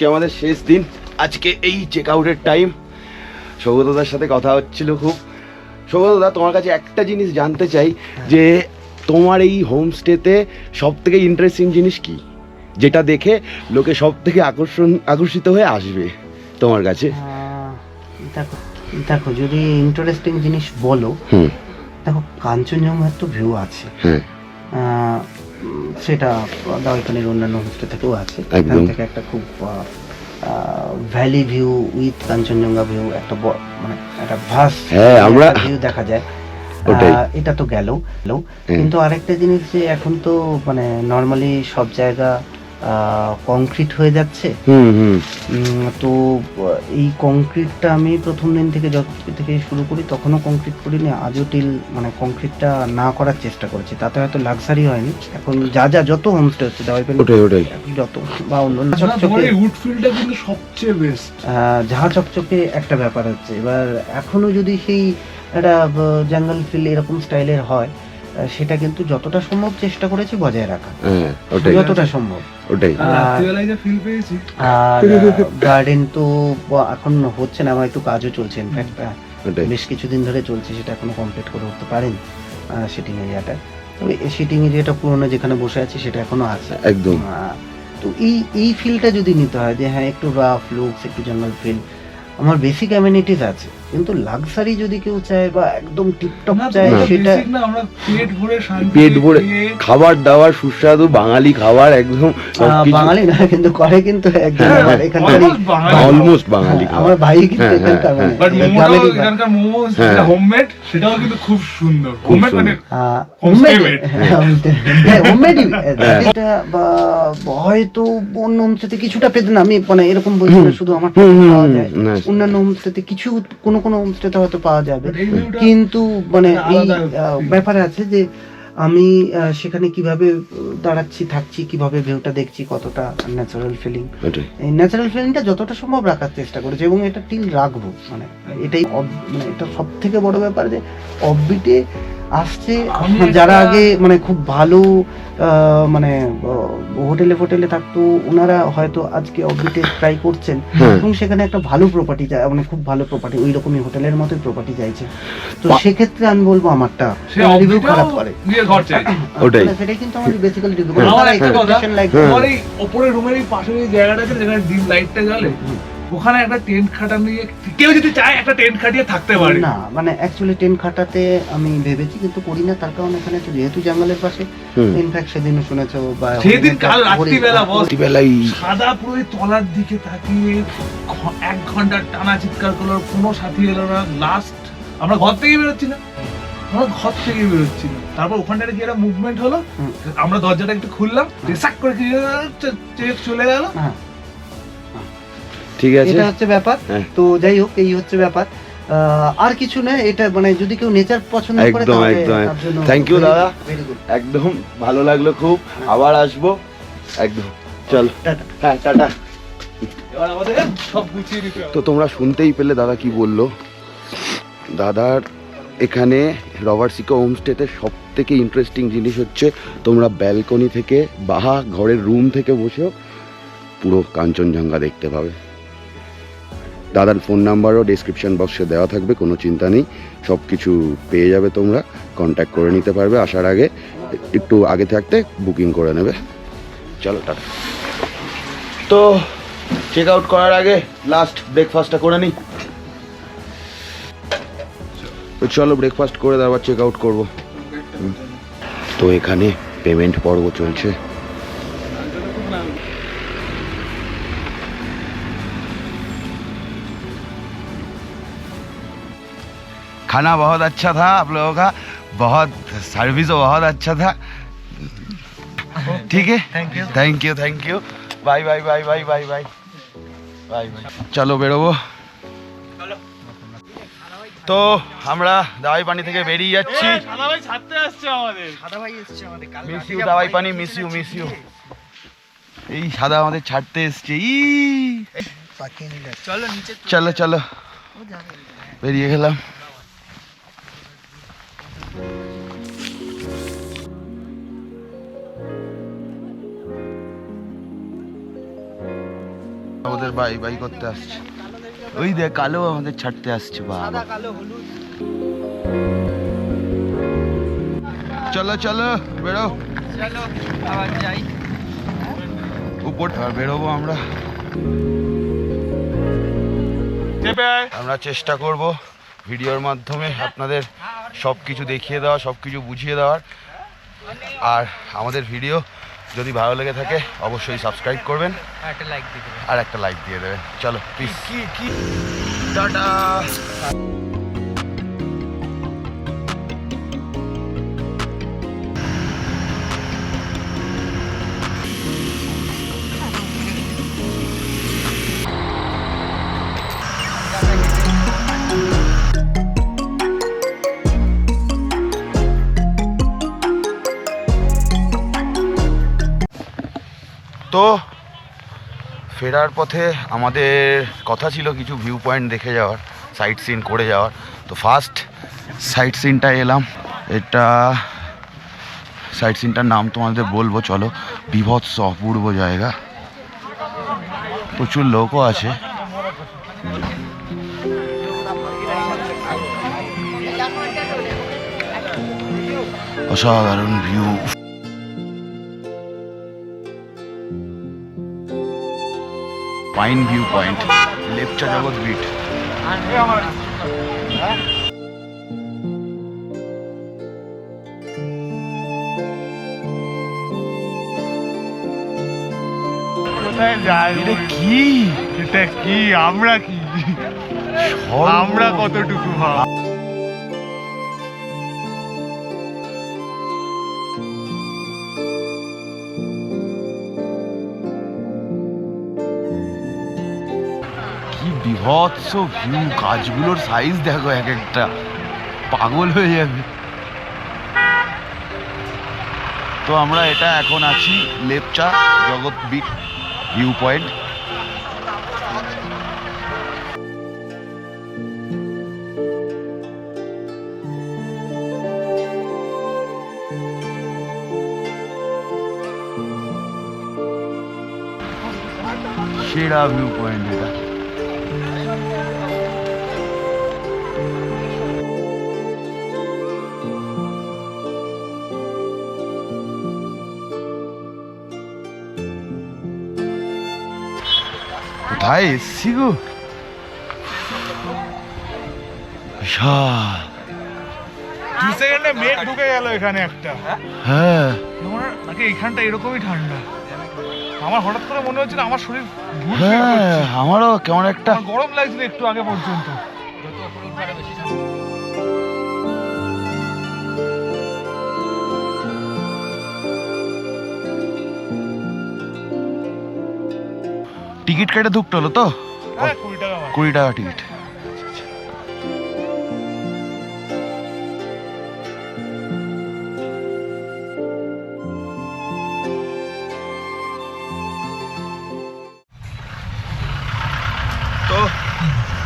আজকে আমাদের শেষ দিন। আজকে এই চেক আউটের টাইম সৌগতদার সাথে কথা হচ্ছিল খুব। সৌগতদা তোমার কাছে একটা জিনিস জানতে চাই যে তোমার এই হোমস্টেতে সব থেকে ইন্টারেস্টিং জিনিস কি? যেটা দেখে লোকে সব থেকে আকর্ষণ আকর্ষিত হয়ে আসবে তোমার কাছে। দেখো দেখো যদি ইন্টারেস্টিং জিনিস বলো দেখো কাঞ্চনজঙ্ঘার তো ভিউ আছে। হ্যাঁ। সেটা দাওয়াইখানের অন্যান্য হোস্টেল থেকেও আছে। এখান থেকে একটা খুব valley view with Kanchenjunga view একটা মানে একটা ভাস হ্যাঁ, আমরা- ভিউ দেখা যায়। এটা তো গেল। গেল কিন্তু আরেকটা জিনিস যে এখন তো মানে নর্মালি সব জায়গা কংক্রিট হয়ে যাচ্ছে। হুম হুম। তো এই কংক্রিটটা আমি প্রথম দিন থেকে যত থেকে শুরু করি তখনও কংক্রিট করিনি আজও টিল মানে কংক্রিটটা না করার চেষ্টা করেছি। তাতে হয়তো লাক্সারি হয়নি। এখন যা যা যত হোমস্টে হচ্ছে দাওয়াই পেন ওটাই ওটাই। যত বা অন্য এই সবচেয়ে বেস্ট ঝাঁ চকচকে একটা ব্যাপার হচ্ছে। এবার এখনও যদি সেই একটা জঙ্গল ফিল এরকম স্টাইলের হয় সেটা কিন্তু যতটা সম্ভব চেষ্টা করেছি বজায় রাখা হ্যাঁ ওটাই। যতটা সম্ভব। ওটাই। আর রাত্রিবেলায় যে ফিল পেয়েছি। আর গার্ডেন তো এখন হচ্ছে না আমার একটু কাজও চলছে। ইনফ্যাক্ট বেশ কিছুদিন ধরে চলছে সেটা এখনও কমপ্লিট করে উঠতে পারেন সিটিং এরিয়াটা তবে সিটিং এরিয়াটা পুরোনো যেখানে বসে আছি সেটা এখনও আছে। একদম। তো এই এই ফিলটা যদি নিতে হয় যে হ্যাঁ একটু রাফ লুকস একটু জঙ্গল ফিল আমার বেসিক অ্যামিনিটিস আছে। কিন্তু লাক্সারি যদি কেউ চায় বা একদম টিপটপ চায় সেটা আমরা পেট ভরে পেট ভরে খাবার দাবার সুস্বাদু বাঙালি খাবার একদম বাঙালি না কিন্তু করে কিন্তু একদম হ্যাঁ, আমার হ্যাঁ, almost বাঙালি। অলমোস্ট বাঙালি হ্যাঁ, আমার ভাই কিন্তু হ্যাঁ, এখানকার হ্যাঁ, মানে। এখানকার মোমো হ্যাঁ। হোমমেড সেটাও কিন্তু খুব সুন্দর হোমমেড মানে. হ্যাঁ, হ্যাঁ, ই, হ্যাঁ। এটা বা- হয়তো অন্য হোমস্টেতে কিছুটা পেতে না আমি মানে এরকম বলছি না শুধু আমার। অন্যান্য হোমস্টেতে কিছু কোনো কোনো হোমস্টেতে হয়তো পাওয়া যাবে। কিন্তু মানে এই ব্যাপার আছে যে আমি সেখানে কীভাবে দাঁড়াচ্ছি থাকছি কীভাবে ভিউটা দেখছি কতটা ন্যাচারাল ফিলিং এই ন্যাচারাল ফিলিংটা যতটা সম্ভব রাখার চেষ্টা করেছি এবং এটা টিল রাখব মানে এটাই অব- মানে এটা সব থেকে বড় ব্যাপার যে অফবিটে আসছে যারা আগে মানে খুব ভালো আহ, মানে হোটেলে ফোটেলে থাকতো ওনারা হয়তো আজকে অফবিটে ট্রাই করছেন হ্যাঁ। এবং সেখানে একটা ভালো প্রপার্টি যায় মানে খুব ভালো প্রপার্টি ওই রকমই হোটেলের মতোই প্রপার্টি চাইছে তো সেক্ষেত্রে আমি বলব আমারটা রিভিউ খারাপ করে ওটাই। মানে সেটাই কিন্তু আমার বেসিক্যালি রিভিউ। আমার একটা কথা। আমার এই রুমের এই এই জায়গাটা আছে যেখানে ডিম লাইটটা জ্বলে ওখানে একটা টেন্ট খাটা নিয়ে কেউ যদি চায় একটা টেন্ট খাটিয়ে থাকতে পারে। না মানে অ্যাকচুয়ালি টেন খাটাতে আমি ভেবেছি কিন্তু করি না তার কারণ এখানে তো যেহেতু জঙ্গলের পাশে ইনফ্যাক্ট শুনেছো বা সেদিন কাল রাত্রিবেলা রাত্রিবেলায় সাদা পুরো তলার দিকে তাকিয়ে এক ঘণ্টা টানা চিৎকার করল কোনো সাথী এলো না লাস্ট আমরা ঘর থেকে বেরোচ্ছি না। আমরা ঘর থেকে বেরোচ্ছি না। তারপর ওখানটাতে গিয়ে একটা মুভমেন্ট হলো আমরা দরজাটা একটু খুললাম রিসাক করে কি চলে গেল। হ্যাঁ। ঠিক আছে? এটা হচ্ছে ব্যাপার। হ্যাঁ। তো যাই হোক এই হচ্ছে ব্যাপার। আর কিছু না এটা মানে যদি কেউ নেচার পছন্দ করে একদম, একদম। you, very দাদা। একদম ভালো লাগল খুব। আবার আসব। একদম। চলো। টাটা। হ্যাঁ টাটা। তো তোমরা শুনতেই পেলে দাদা কি বলল। দাদার এখানে রবার্ট সিকো হোমস্টেতে সব থেকে ইন্টারেস্টিং জিনিস হচ্ছে তোমরা ব্যালকনি থেকে বাহা ঘরের রুম থেকে বসেও পুরো কাঞ্চনজঙ্ঘা দেখতে পাবে। দাদার ফোন নাম্বারও ডিসক্রিপশন বক্সে দেওয়া থাকবে কোনো চিন্তা নেই সব কিছু পেয়ে যাবে তোমরা কন্ট্যাক্ট করে নিতে পারবে আসার আগে একটু আগে থাকতে বুকিং করে নেবে। চলো টাটা। তো চেক আউট করার আগে লাস্ট ব্রেকফাস্টটা করে নিই। তো চলো ব্রেকফাস্ট করে তারপর চেক আউট করব। তো এখানে পেমেন্ট পর্ব চলছে। खाना बहुत अच्छा था आप लोगों का बहुत सर्विस बहुत अच्छा था ठीक है thank you thank you thank you bye bye bye bye bye bye bye bye চলো বেরোবো তো আমরা দাওয়াই পানি থেকে বেরিয়ে যাচ্ছি সাদা ভাই ছাড়তে আসছে আমাদের মিস ইউ দাওয়াই পানি মিস ইউ মিস ইউ এই সাদা আমাদের ছাড়তে এসছে ই চলো চলো বেরিয়ে গেলাম আমাদের বাই বাই করতে আসছে। ওই দেখ কালো আমাদের ছাড়তে আসছে বাবা। চলো চলো বেরো। উপর বেরোবো আমরা। আমরা চেষ্টা করব ভিডিওর মাধ্যমে আপনাদের সব কিছু দেখিয়ে দেওয়া সব কিছু বুঝিয়ে দেওয়ার। আর আমাদের ভিডিও যদি ভালো লেগে থাকে অবশ্যই সাবস্ক্রাইব করবেন। আর একটা লাইক দিয়ে দেবেন। চলো প্লিজ কি কি? টাটা। তো ফেরার পথে আমাদের কথা ছিল কিছু ভিউ পয়েন্ট দেখে যাওয়ার সাইট সিন করে যাওয়ার। তো ফার্স্ট সাইট সিনটা এলাম। এটা সাইট সিনটার নাম তোমাদের বলব, চলো। বিভৎস, অপূর্ব জায়গা। প্রচুর লোকও আছে। অসাধারণ view pine view point Lepcha Jagat bit কোথায় যাই এটা কি? এটা কি? আমরা কি? আমরা কতটুকু ভাব বিভৎস ভিউ, গাছগুলোর সাইজ দেখো এক একটা। পাগল হয়ে যাবে। তো আমরা এটা এখন আছি লেপচা জগৎ বিট ভিউ পয়েন্ট সেরা ভিউ পয়েন্ট এটা। কোথায় এসছি গো দু সেকেন্ডে মেঘ ঢুকে গেল এখানে একটা। হ্যাঁ। নাকি এখানটা এরকমই ঠান্ডা। আমার হঠাৎ করে মনে হচ্ছিল আমার শরীর হ্যাঁ আমারও কেমন একটা গরম লাগছিল একটু আগে পর্যন্ত। টিকিট কেটে ঢুকতে হলো তো? হ্যাঁ কুড়ি টাকা টিকিট। তো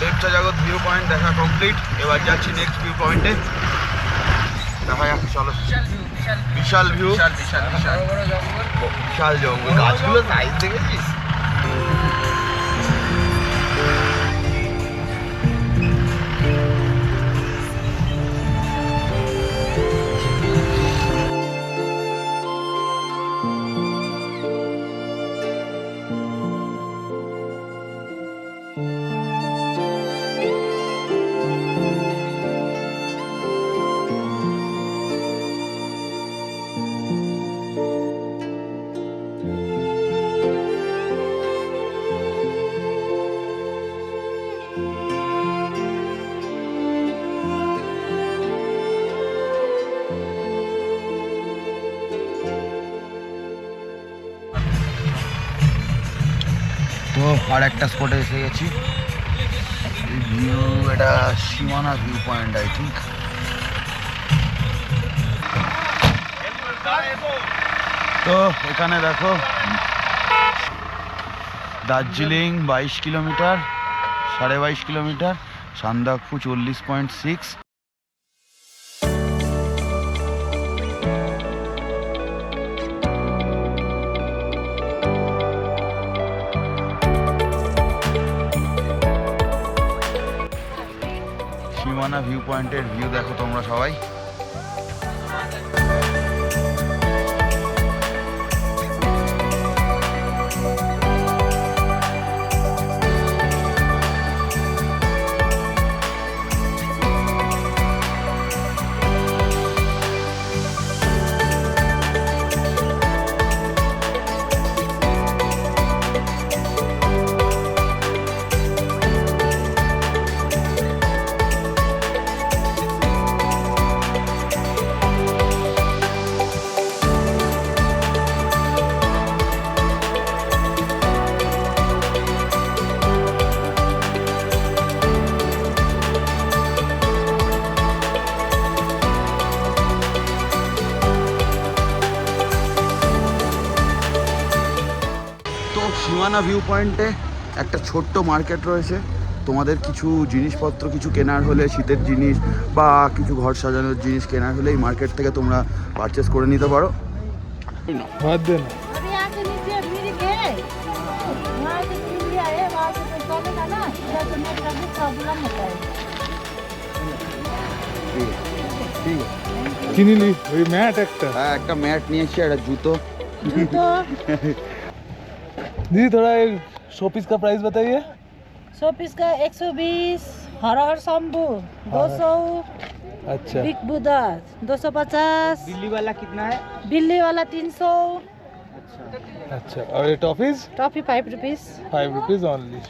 লেপচা জগৎ ভিউ পয়েন্ট দেখা কমপ্লিট এবার যাচ্ছি নেক্সট ভিউ পয়েন্টে দেখা যাক চলো। বিশাল ভিউ বিশাল জঙ্গল। গাছগুলো সাইজ দেখেছিস? আর একটা স্পটে এসে গেছি। ভিউ এটা সীমানা ভিউ পয়েন্ট আই থিঙ্ক তো এখানে দেখো, দার্জিলিং বাইশ কিলোমিটার, সাড়ে বাইশ কিলোমিটার, সান্দাকফু চল্লিশ পয়েন্ট সিক্স সীমানা ভিউ পয়েন্টের ভিউ দেখো তোমরা সবাই। দক্ষিণা ভিউ পয়েন্টে একটা ছোট্ট মার্কেট রয়েছে। তোমাদের কিছু জিনিসপত্র কিছু কেনার হলে শীতের জিনিস বা কিছু ঘর সাজানোর জিনিস কেনার হলে এই মার্কেট থেকে তোমরা পারচেস করে নিতে পারো। ম্যাট একটা। হ্যাঁ একটা ম্যাট নিয়েছি একটা জুতো? दीदी थोड़ा एक शो पीस का प्राइस बताइए। सौ पीस का एक सौ बीस हर हर शंभू दो सौ अच्छा। बिग बुदा दो सौ पचास। बिल्ली वाला कितना है? बिल्ली वाला तीन सौ। अच्छा। और ये toffees? Toffee five rupees five rupees only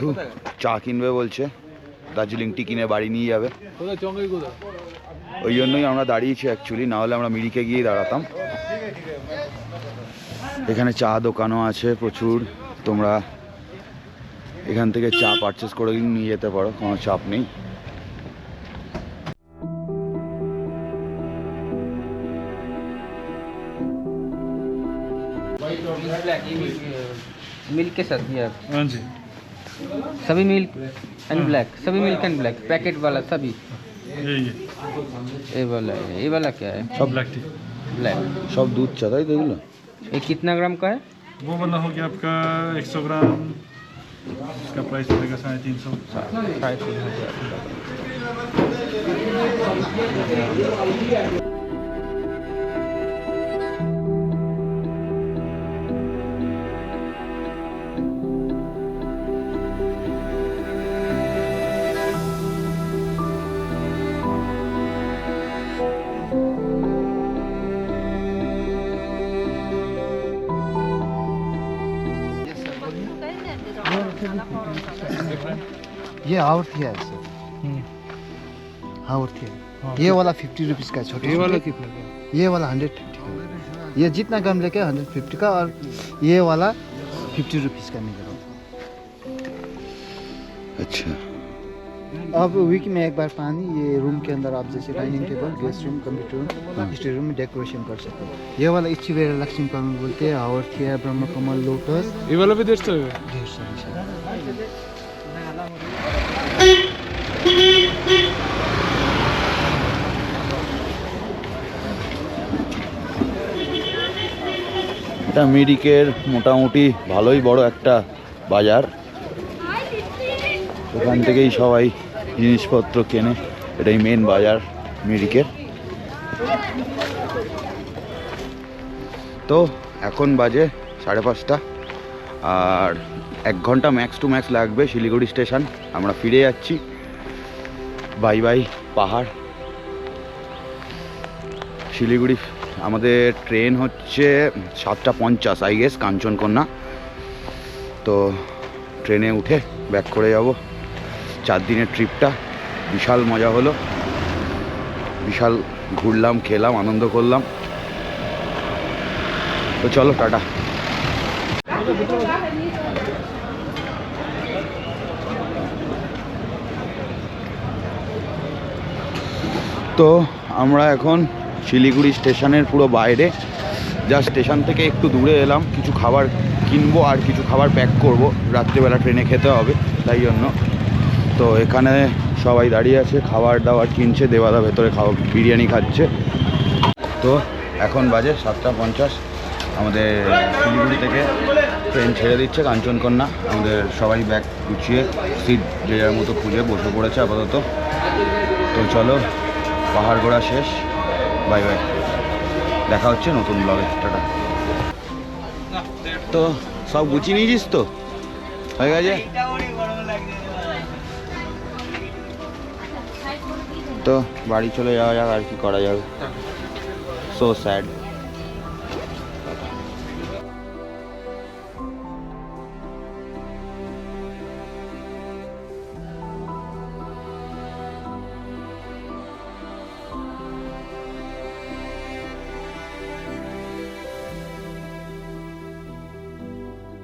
বন্ধু চা কিনবে বলছে দার্জিলিং টি কিনে বাড়ি নিয়ে যাবে কোথায় চঙ্গাই কোথায় ওই জন্যই আমরা দাঁড়িয়েছি অ্যাকচুয়ালি না হলে আমরা মিরিকে গিয়ে দাঁড়াতাম এখানে চা দোকানও আছে প্রচুর তোমরা এখান থেকে চা পারচেস করে নিয়ে যেতে পারো কোনো চাপ নেই मिल्क के साथ ये हाँ जी सभी मिल्क एंड ब्लैक सभी मिल्क एंड ब्लैक पैकेट वाला सभी। ये ये वाला है ये वाला क्या है? सब ब्लैक टी ब्लैक सब दूध चाहता है तो दूध ये कितना ग्राम का है? वो वाला हो गया आपका 100 ग्राम। इसका प्राइस पड़ेगा साढ़े तीन सौ। साढ़े तीन सौ। ये आवर्थ है सर। है ये वाला फिफ्टी रुपीज़ का छोटा ये वाला कितने का ये वाला हंड्रेड फिफ्टी का ये जितना कम लेके हंड्रेड फिफ्टी का और ये वाला फिफ्टी रुपीज़ का मिल रहा अच्छा। अब वीक में एक बार पानी ये रूम के अंदर आप जैसे dining table guest room computer room study room में डेकोरेशन कर सकते हो ये वाला इच्छी वेरा लक्ष्मी कमल बोलते हैं आवर्थ है ब्रह्म कमल लोटस ये वाला भी डेढ़ सौ है ढेर सारी चीज़ें। এটা মিরিকের মোটামুটি ভালোই বড় একটা বাজার ওখান থেকেই সবাই জিনিসপত্র কেনে। এটাই মেন বাজার, মিরিকের। তো এখন বাজে সাড়ে পাঁচটা। আর এক ঘণ্টা ম্যাক্স টু ম্যাক্স লাগবে শিলিগুড়ি স্টেশন। আমরা ফিরে যাচ্ছি। বাই বাই, পাহাড়। শিলিগুড়ি, আমাদের ট্রেন হচ্ছে সাতটা পঞ্চাশ আই গেস কাঞ্চনকন্যা। তো ট্রেনে উঠে ব্যাক করে যাব। চার দিনের ট্রিপটা। বিশাল মজা হলো। বিশাল ঘুরলাম, খেলাম, আনন্দ করলাম। তো চলো, টাটা। তো আমরা এখন শিলিগুড়ি স্টেশনের পুরো বাইরে। যা স্টেশন থেকে একটু দূরে এলাম। কিছু খাবার কিনবো আর কিছু খাবার প্যাক করব। রাত্রিবেলা ট্রেনে খেতে হবে, তাই জন্য। তো এখানে সবাই দাঁড়িয়ে আছে, খাবার দাবার কিনছে দেওয়াদা ভেতরে খাওয়া বিরিয়ানি খাচ্ছে। তো এখন বাজে সাতটা পঞ্চাশ। আমাদের শিলিগুড়ি থেকে ট্রেন ছেড়ে দিচ্ছে কাঞ্চনকন্যা। আমাদের সবাই ব্যাগ গুছিয়ে সিট যে যার মতো খুঁজে বসে পড়েছে আপাতত। তো চলো, পাহাড় ঘোরা শেষ। Bye bye. দেখা হচ্ছে নতুন ব্লগে। টাটা। তো সব গুছিয়ে নিয়েছিস তো? হয়ে গেছে? তো বাড়ি চলে যাওয়া যাক আর কি করা যাবে। So sad